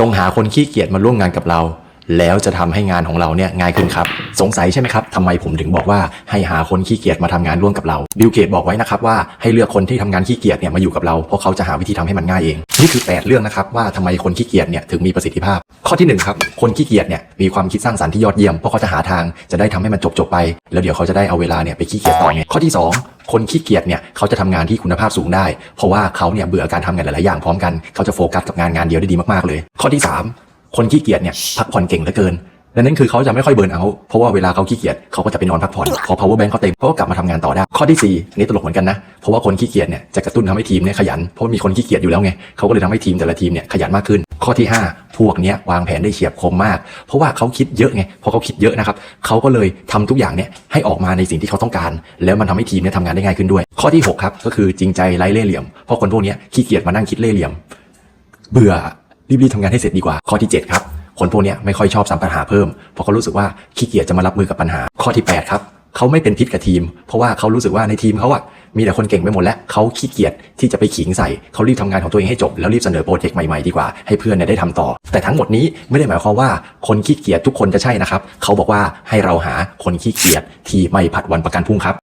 จงหาคนขี้เกียจมาร่วมงานกับเรา แล้วจะทำให้งานของเราเนี่ยง่ายขึ้นครับ สงสัยใช่ไหมครับทำไมผมถึงบอกว่าให้หาคนขี้เกียจมาทำงานร่วมกับเราบิลเกตบอกไว้นะครับว่าให้เลือกคนที่ทำงานขี้เกียจเนี่ยมาอยู่กับเราเพราะเขาจะหาวิธีทำให้มันง่ายเอง นี่คือ 8 เรื่องนะครับว่าทำไมคนขี้เกียจเนี่ยถึงมีประสิทธิภาพ ข้อที่หนึ่งครับคนขี้เกียจเนี่ยมีความคิดสร้างสรรค์ที่ยอดเยี่ยมเพราะเขาจะหาทางจะได้ทำให้มันจบจบไป แล้วเดี๋ยวเขาจะได้เอาเวลาเนี่ยไปขี้เกียจต่อไงข้อที่สองคนขี้เกียจเนี่ยเขาจะทำงานที่คุณภาพสูงได้ เพราะว่าเขาเนี่ยเบื่อการทำงานหลาย ๆ อย่างพร้อมกัน เขาจะโฟกัสกับงานงานเดียวได้ดีมาก ๆ เลย ข้อที่สาม คนขี้เกียจเนี่ยพักผ่อนเก่งเหลือเกินดังนั้นคือเขาจะไม่ค่อยเบิร์นเอาเพราะว่าเวลาเขาขี้เกียจเขาก็จะไปนอนพักผ่อนพอ power bank เขาเต็มเขาก็กลับมาทำงานต่อได้ ข้อที่สี่อันนี้ตลกเหมือนกันนะ เพราะว่าคนขี้เกียจเนี่ยจะกระตุ้นทำให้ทีมเนี่ยขยัน เพราะมีคนขี้เกียจอยู่แล้วไงเขาก็เลยทำให้ทีมแต่ละทีมเนี่ยขยันมากขึ้น ข้อที่ห้าพวกเนี้ยวางแผนได้เฉียบคมมาก เพราะว่าเขาคิดเยอะไงพอเขาคิดเยอะนะครับเขาก็เลยทำทุกอย่างเนี่ยให้ออกมาในสิ่งที่เขาต้องการ แล้วมันทำให้ทีมเนี่ยทำงานได้ง่ายขึ้นด้วย ข้อที่หกครับก็คือจริงใจไร้เล่ห์เหลี่ยมเพราะคนพวกเนี้ยขี้เกียจมานั่งคิดเล่ห์เหลี่ยม เบื่อ รีบๆทำงานให้เสร็จดีกว่า ข้อที่ 7 ครับ คนพวกนี้ไม่ค่อยชอบซ้ำปัญหาเพิ่ม เพราะเขารู้สึกว่าขี้เกียจจะมารับมือกับปัญหา ข้อที่ 8 ครับเขาไม่เป็นพิษกับทีม เพราะว่าเขารู้สึกว่าในทีมเขาอะมีแต่คนเก่งไปหมดแล้วเขาขี้เกียจที่จะไปขิงใส่เขารีบทำงานของตัวเองให้จบ แล้วรีบเสนอโปรเจกต์ใหม่ๆดีกว่าให้เพื่อนเนี่ยได้ทำต่อ แต่ทั้งหมดนี้ไม่ได้หมายความว่าคนขี้เกียจทุกคนจะใช่นะครับเขาบอกว่าให้เราหาคนขี้เกียจที่ไม่ผัดวันประกันพรุ่งครับ